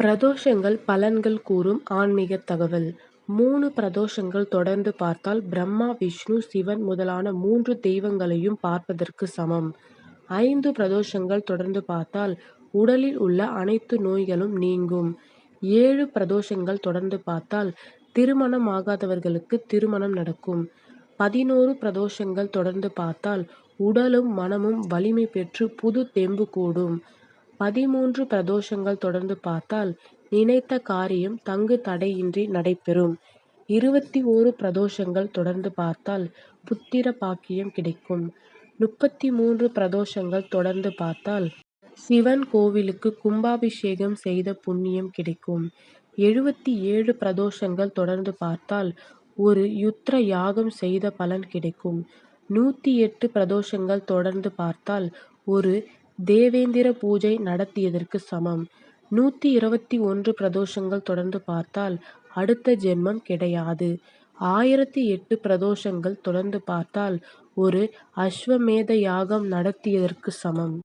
பிரதோஷங்கள் பலன்கள் கூறும் ஆன்மீக தகவல் மூணு பிரதோஷங்கள் தொடர்ந்து பார்த்தால் பிரம்மா விஷ்ணு சிவன் முதலான மூன்று தெய்வங்களையும் பார்ப்பதற்கு சமம். ஐந்து பிரதோஷங்கள் தொடர்ந்து பார்த்தால் உடலில் உள்ள அனைத்து நோய்களும் நீங்கும். ஏழு பிரதோஷங்கள் தொடர்ந்து பார்த்தால் திருமணம் ஆகாதவர்களுக்கு திருமணம் நடக்கும். பதினோரு பிரதோஷங்கள் தொடர்ந்து பார்த்தால் உடலும் மனமும் வலிமை பெற்று புது தெம்பு கூடும். பதிமூன்று பிரதோஷங்கள் தொடர்ந்து பார்த்தால் நினைத்த காரியம் தங்கு தடையின்றி நடைபெறும். இருபத்தி ஓரு பிரதோஷங்கள் தொடர்ந்து பார்த்தால் புத்திர பாக்கியம் கிடைக்கும். முப்பத்தி மூன்று பிரதோஷங்கள் தொடர்ந்து பார்த்தால் சிவன் கோவிலுக்கு கும்பாபிஷேகம் செய்த புண்ணியம் கிடைக்கும். எழுபத்தி ஏழு பிரதோஷங்கள் தொடர்ந்து பார்த்தால் ஒரு யுத்ர யாகம் செய்த பலன் கிடைக்கும். நூற்றி எட்டு பிரதோஷங்கள் தொடர்ந்து பார்த்தால் ஒரு தேவேந்திர பூஜை நடத்தியதற்கு சமம். நூத்தி இருபத்தி ஒன்று பிரதோஷங்கள் தொடர்ந்து பார்த்தால் அடுத்த ஜென்மம் கிடையாது. ஆயிரத்து எட்டு பிரதோஷங்கள் தொடர்ந்து பார்த்தால் ஒரு அஸ்வமேத யாகம் நடத்தியதற்கு சமம்.